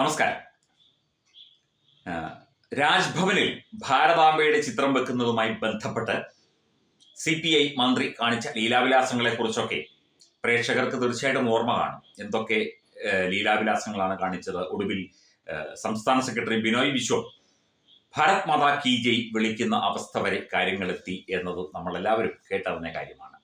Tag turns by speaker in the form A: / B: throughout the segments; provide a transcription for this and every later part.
A: നമസ്കാരം. രാജ്ഭവനിൽ ഭാരതാംബയുടെ ചിത്രം വെക്കുന്നതുമായി ബന്ധപ്പെട്ട് സി പി ഐ മന്ത്രി കാണിച്ച ലീലാവിലാസങ്ങളെ കുറിച്ചൊക്കെ പ്രേക്ഷകർക്ക് തീർച്ചയായിട്ടും ഓർമ്മ കാണും. എന്തൊക്കെ ലീലാവിലാസങ്ങളാണ് കാണിച്ചത്? ഒടുവിൽ സംസ്ഥാന സെക്രട്ടറി ബിനോയ് വിശ്വം ഭാരത് മാതാ കി ജയ് വിളിക്കുന്ന അവസ്ഥ വരെ കാര്യങ്ങളെത്തി എന്നത് നമ്മളെല്ലാവരും കേട്ടറിഞ്ഞ കാര്യമാണ്.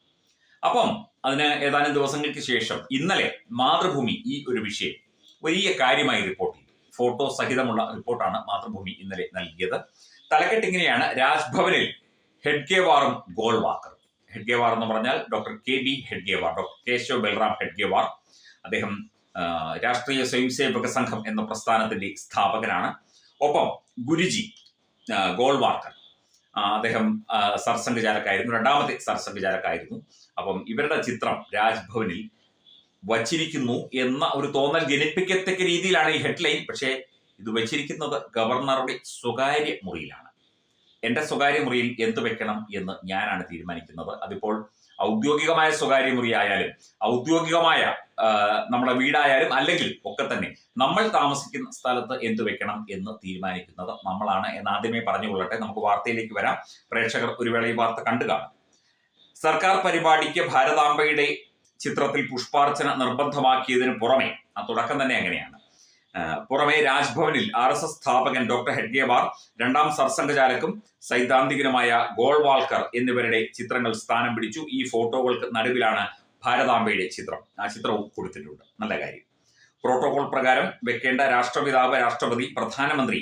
A: അപ്പം അതിന് ഏതാനും ദിവസങ്ങൾക്ക് ശേഷം ഇന്നലെ മാതൃഭൂമി ഈ ഒരു വിഷയം വലിയ കാര്യമായി റിപ്പോർട്ട് ചെയ്തു. ഫോട്ടോ സഹിതമുള്ള റിപ്പോർട്ടാണ് മാതൃഭൂമി ഇന്നലെ നൽകിയത്. തലക്കെട്ടിങ്ങനെയാണ് രാജ്ഭവനിൽ ഹെഡ്ഗേവാറും ഗോൾവാക്കറും. ഹെഡ്ഗേവാർ എന്ന് പറഞ്ഞാൽ doctor K B Hedgewar doctor Keshav Baliram Hedgewar. അദ്ദേഹം രാഷ്ട്രീയ സ്വയംസേവക സംഘം എന്ന പ്രസ്ഥാനത്തിന്റെ സ്ഥാപകനാണ്. ഒപ്പം ഗുരുജി ആ, അദ്ദേഹം സർസംഘചാലക്കായിരുന്നു രണ്ടാമത്തെ സർസംഘചാലക്കായിരുന്നു അപ്പം ഇവരുടെ ചിത്രം രാജ്ഭവനിൽ വച്ചിരിക്കുന്നു എന്ന ഒരു തോന്നൽ ജനിപ്പിക്കത്തക്ക രീതിയിലാണ് ഈ ഹെഡ്ലൈൻ. പക്ഷേ ഇത് വച്ചിരിക്കുന്നത് ഗവർണറുടെ സ്വകാര്യ മുറിയിലാണ്. എന്റെ സ്വകാര്യ മുറിയിൽ എന്ത് വെക്കണം എന്ന് ഞാനാണ് തീരുമാനിക്കുന്നത്. അതിപ്പോൾ ഔദ്യോഗികമായ സ്വകാര്യ മുറി ആയാലും ഔദ്യോഗികമായ നമ്മുടെ വീടായാലും അല്ലെങ്കിൽ ഒക്കെ തന്നെ നമ്മൾ താമസിക്കുന്ന സ്ഥലത്ത് എന്ത് വെക്കണം എന്ന് തീരുമാനിക്കുന്നത് നമ്മളാണ് എന്ന് ആദ്യമേ പറഞ്ഞുകൊള്ളട്ടെ. നമുക്ക് വാർത്തയിലേക്ക് വരാം. പ്രേക്ഷകർ ഒരു വേള ഈ വാർത്ത കണ്ടു കാണും. സർക്കാർ പരിപാടിക്ക് ഭാരതാംബയുടെ ചിത്രത്തിൽ പുഷ്പാർച്ചന നിർബന്ധമാക്കിയതിന് പുറമെ ആ തുടക്കം തന്നെ അങ്ങനെയാണ്. പുറമേ രാജ്ഭവനിൽ ആർ എസ് എസ് സ്ഥാപകൻ ഡോക്ടർ ഹെഡ്ഗേവാർ രണ്ടാം സർസംഘചാലക്കും സൈദ്ധാന്തികനുമായ ഗോൾവാൾക്കർ എന്നിവരുടെ ചിത്രങ്ങൾ സ്ഥാനം പിടിച്ചു. ഈ ഫോട്ടോകൾക്ക് നടുവിലാണ് ഭാരതാംബയുടെ ചിത്രം. ആ ചിത്രവും കൊടുത്തിട്ടുണ്ട്. നല്ല കാര്യം. പ്രോട്ടോകോൾ പ്രകാരം വെക്കേണ്ട രാഷ്ട്രപിതാവ് രാഷ്ട്രപതി പ്രധാനമന്ത്രി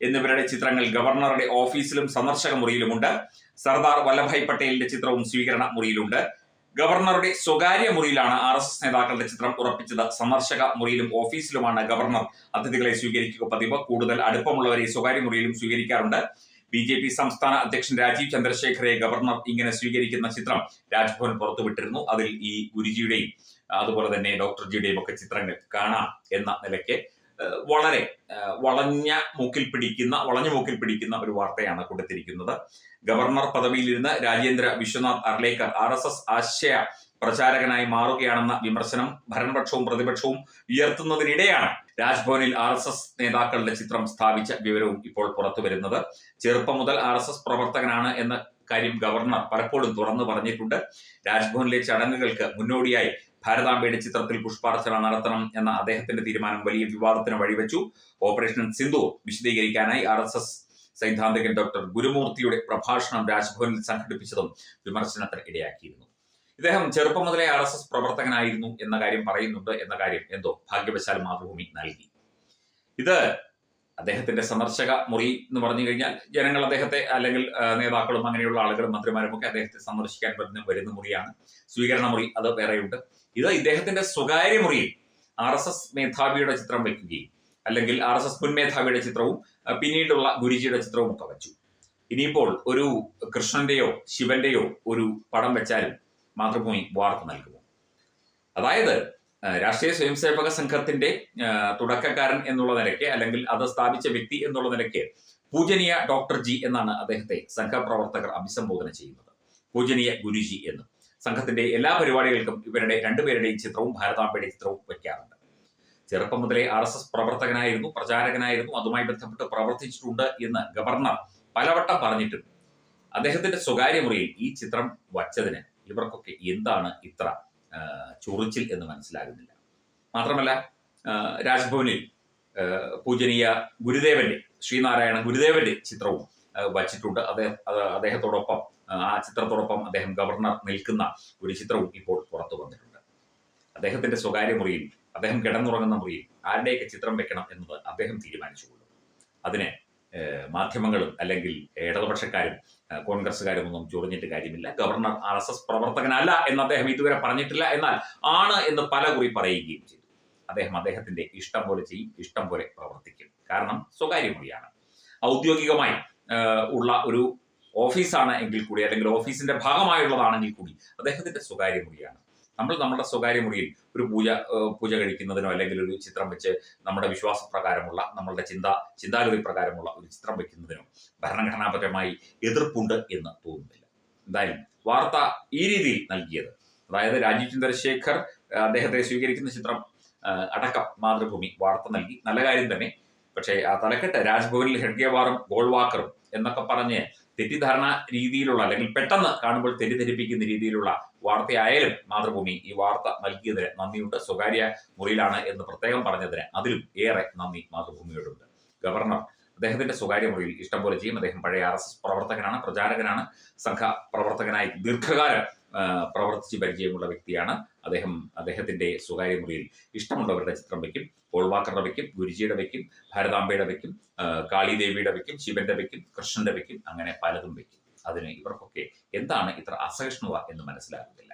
A: എന്നിവരുടെ ചിത്രങ്ങൾ ഗവർണറുടെ ഓഫീസിലും സന്ദർശക മുറിയിലുമുണ്ട് സർദാർ വല്ലഭായ് പട്ടേലിന്റെ ചിത്രവും സ്വീകരണ മുറിയിലുണ്ട്. ഗവർണറുടെ സ്വകാര്യ മുറിയിലാണ് ആർ എസ് എസ് നേതാക്കളുടെ ചിത്രം ഉറപ്പിച്ചത്. സന്ദർശക മുറിയിലും ഓഫീസിലുമാണ് ഗവർണർ അതിഥികളെ സ്വീകരിക്കുക പതിവ്. കൂടുതൽ അടുപ്പമുള്ളവരെ സ്വകാര്യ മുറിയിലും സ്വീകരിക്കാറുണ്ട്. ബി ജെ പി സംസ്ഥാന അധ്യക്ഷൻ രാജീവ് ചന്ദ്രശേഖരെ ഗവർണർ ഇങ്ങനെ സ്വീകരിക്കുന്ന ചിത്രം രാജ്ഭവൻ പുറത്തുവിട്ടിരുന്നു. അതിൽ ഈ ഗുരുജിയുടെയും അതുപോലെ തന്നെ ഡോക്ടർ ജിയുടെയും ഒക്കെ ചിത്രങ്ങൾ കാണാം എന്ന നിലയ്ക്ക് വളരെ വളഞ്ഞ മൂക്കിൽ പിടിക്കുന്ന വളഞ്ഞ മൂക്കിൽ പിടിക്കുന്ന ഒരു വാർത്തയാണ് കൊടുത്തിരിക്കുന്നത്. Governor പദവിയിലിരുന്ന് Rajendra Vishwanath Arlekar R S S ആശയ പ്രചാരകനായി മാറുകയാണെന്ന വിമർശനം ഭരണപക്ഷവും പ്രതിപക്ഷവും ഉയർത്തുന്നതിനിടെയാണ് രാജ്ഭവനിൽ ആർ എസ് എസ് നേതാക്കളുടെ ചിത്രം സ്ഥാപിച്ച വിവരവും ഇപ്പോൾ പുറത്തു വരുന്നത്. ചെറുപ്പം മുതൽ ആർ എസ് എസ് പ്രവർത്തകനാണ് എന്ന കാര്യം ഗവർണർ പലപ്പോഴും തുറന്നു പറഞ്ഞിട്ടുണ്ട്. രാജ്ഭവനിലെ ചടങ്ങുകൾക്ക് മുന്നോടിയായി ഭാരതാംബയുടെ ചിത്രത്തിൽ പുഷ്പാർച്ചന നടത്തണം എന്ന അദ്ദേഹത്തിന്റെ തീരുമാനം വലിയ വിവാദത്തിന് വഴിവെച്ചു. ഓപ്പറേഷൻ സിന്ധു വിശദീകരിക്കാനായി ആർ എസ് എസ് സൈദ്ധാന്തികൻ ഡോക്ടർ ഗുരുമൂർത്തിയുടെ പ്രഭാഷണം രാജ്ഭവനിൽ സംഘടിപ്പിച്ചതും വിമർശനത്തിന് ഇടയാക്കിയിരുന്നു. ഇദ്ദേഹം ചെറുപ്പം മുതലേ ആർ എസ് എസ് പ്രവർത്തകനായിരുന്നു എന്ന കാര്യം പറയുന്നുണ്ട് എന്ന കാര്യം എന്തോ ഭാഗ്യവശാൽ മാതൃഭൂമി നൽകി. ഇത് അദ്ദേഹത്തിന്റെ സന്ദർശക മുറി എന്ന് പറഞ്ഞു കഴിഞ്ഞാൽ ജനങ്ങൾ അദ്ദേഹത്തെ അല്ലെങ്കിൽ നേതാക്കളും അങ്ങനെയുള്ള ആളുകളും മന്ത്രിമാരും ഒക്കെ അദ്ദേഹത്തെ സന്ദർശിക്കാൻ വരുന്ന വരുന്ന മുറിയാണ്. സ്വീകരണ മുറി അത് വേറെയുണ്ട്. ഇത് ഇദ്ദേഹത്തിന്റെ സ്വകാര്യ മുറിയിൽ ആർ എസ് എസ് മേധാവിയുടെ ചിത്രം വയ്ക്കുകയും അല്ലെങ്കിൽ ആർ എസ് എസ് മുൻ മേധാവിയുടെ ചിത്രവും പിന്നീടുള്ള ഗുരുജിയുടെ ചിത്രവും ഒക്കെ വെച്ചു. ഇനിയിപ്പോൾ ഒരു കൃഷ്ണന്റെയോ ശിവന്റെയോ ഒരു പടം വെച്ചാലും മാതൃഭൂമി വാർത്ത നൽകുമോ അതായത് രാഷ്ട്രീയ സ്വയംസേവക സംഘത്തിന്റെ തുടക്കക്കാരൻ എന്നുള്ള നിലയ്ക്ക് അല്ലെങ്കിൽ അത് സ്ഥാപിച്ച വ്യക്തി എന്നുള്ള നിലയ്ക്ക് പൂജനീയ ഡോക്ടർ ജി എന്നാണ് അദ്ദേഹത്തെ സംഘപ്രവർത്തകർ അഭിസംബോധന ചെയ്യുന്നത്. പൂജനീയ ഗുരുജി എന്ന്. സംഘത്തിന്റെ എല്ലാ പരിപാടികൾക്കും ഇവരുടെ രണ്ടുപേരുടെയും ചിത്രവും ഭാരതാംബയുടെ ചിത്രവും വയ്ക്കാറുണ്ട്. ചെറുപ്പം മുതലേ ആർ എസ് എസ് പ്രവർത്തകനായിരുന്നു പ്രചാരകനായിരുന്നു അതുമായി ബന്ധപ്പെട്ട് പ്രവർത്തിച്ചിട്ടുണ്ട് എന്ന് ഗവർണർ പലവട്ടം പറഞ്ഞിട്ടുണ്ട്. അദ്ദേഹത്തിന്റെ സ്വകാര്യ മുറിയിൽ ഈ ചിത്രം വച്ചതിന് ഇവർക്കൊക്കെ എന്താണ് ഇത്ര ചൊറിച്ചിൽ എന്ന് മനസ്സിലാകുന്നില്ല. മാത്രമല്ല രാജ്ഭവനിൽ പൂജനീയ ഗുരുദേവന്റെ ശ്രീനാരായണ ഗുരുദേവന്റെ ചിത്രവും വച്ചിട്ടുണ്ട്. അദ്ദേഹം അദ്ദേഹത്തോടൊപ്പം ആ, ചിത്രത്തോടൊപ്പം അദ്ദേഹം ഗവർണർ നിൽക്കുന്ന ഒരു ചിത്രവും ഇപ്പോൾ പുറത്തു വന്നിട്ടുണ്ട്. അദ്ദേഹത്തിന്റെ സ്വകാര്യ മുറിയിൽ അദ്ദേഹം കിടന്നുറങ്ങുന്ന മുറിയിൽ ആരുടെയൊക്കെ ചിത്രം വെക്കണം എന്നത് അദ്ദേഹം തീരുമാനിച്ചുകൊള്ളും അതിന് മാധ്യമങ്ങളും അല്ലെങ്കിൽ ഇടതുപക്ഷക്കാരും കോൺഗ്രസ്സുകാരും ഒന്നും ചൊറിഞ്ഞിട്ട് കാര്യമില്ല. ഗവർണർ ആർ എസ് എസ് പ്രവർത്തകനല്ല എന്ന് അദ്ദേഹം ഇതുവരെ പറഞ്ഞിട്ടില്ല. എന്നാൽ ആണ് എന്ന് പല കുറി പറയുകയും ചെയ്തു. അദ്ദേഹം അദ്ദേഹത്തിന്റെ ഇഷ്ടം പോലെ ചെയ്യും ഇഷ്ടം പോലെ പ്രവർത്തിക്കും. കാരണം സ്വകാര്യ മുറിയാണ് ഔദ്യോഗികമായി ഉള്ള ഒരു ഓഫീസാണ് എങ്കിൽ കൂടി അല്ലെങ്കിൽ ഓഫീസിന്റെ ഭാഗമായുള്ളതാണെങ്കിൽ കൂടി അദ്ദേഹത്തിന്റെ സ്വകാര്യ മുറിയാണ് നമ്മൾ നമ്മുടെ സ്വകാര്യ മുറിയിൽ ഒരു പൂജ പൂജ കഴിക്കുന്നതിനോ അല്ലെങ്കിൽ ഒരു ചിത്രം വെച്ച് നമ്മുടെ വിശ്വാസ പ്രകാരമുള്ള നമ്മളുടെ ചിന്ത ചിന്താഗതി പ്രകാരമുള്ള ഒരു ചിത്രം വെക്കുന്നതിനോ ഭരണഘടനാപരമായി എതിർപ്പുണ്ട് എന്ന് തോന്നുന്നില്ല. എന്തായാലും വാർത്ത ഈ രീതിയിൽ നൽകിയത് അതായത് രാജീവ് ചന്ദ്രശേഖർ അദ്ദേഹത്തെ സ്വീകരിക്കുന്ന ചിത്രം അടക്കം മാതൃഭൂമി വാർത്ത നൽകി. നല്ല കാര്യം തന്നെ. പക്ഷേ ആ തലക്കെട്ട് രാജ്ഭവനിൽ ഹെഡ്ഗേവാറും ഗോൾവാക്കറും എന്നൊക്കെ പറഞ്ഞ് തെറ്റിദ്ധാരണ രീതിയിലുള്ള അല്ലെങ്കിൽ പെട്ടെന്ന് കാണുമ്പോൾ തെറ്റിദ്ധരിപ്പിക്കുന്ന രീതിയിലുള്ള വാർത്തയായാലും മാതൃഭൂമി ഈ വാർത്ത നൽകിയതിന് നന്ദിയുണ്ട്. സ്വകാര്യ മുറിയിലാണ് എന്ന് പ്രത്യേകം പറഞ്ഞതിന് അതിലും ഏറെ നന്ദി മാതൃഭൂമിയോടുണ്ട്. ഗവർണർ അദ്ദേഹത്തിന്റെ സ്വകാര്യ മുറിയിൽ ഇഷ്ടംപോലെ ചെയ്യും. അദ്ദേഹം പഴയ ആർ പ്രവർത്തകനാണ് പ്രചാരകനാണ് സംഘ പ്രവർത്തകനായി ദീർഘകാലം പ്രവർത്തിച്ച് പരിചയമുള്ള വ്യക്തിയാണ് അദ്ദേഹം. അദ്ദേഹത്തിന്റെ സ്വകാര്യ മുറിയിൽ ഇഷ്ടമുള്ളവരുടെ ചിത്രം വയ്ക്കും. പോൾവാക്കറുടെ വയ്ക്കും ഗുരുജിയുടെ വയ്ക്കും ഭാരതാംബയുടെ വയ്ക്കും കാളിദേവിയുടെ വയ്ക്കും ശിവന്റെ വയ്ക്കും കൃഷ്ണന്റെ വയ്ക്കും അങ്ങനെ പലതും വയ്ക്കും. അതിന് ഇവർക്കൊക്കെ എന്താണ് ഇത്ര അസഹിഷ്ണുത എന്ന് മനസ്സിലാകുന്നില്ല.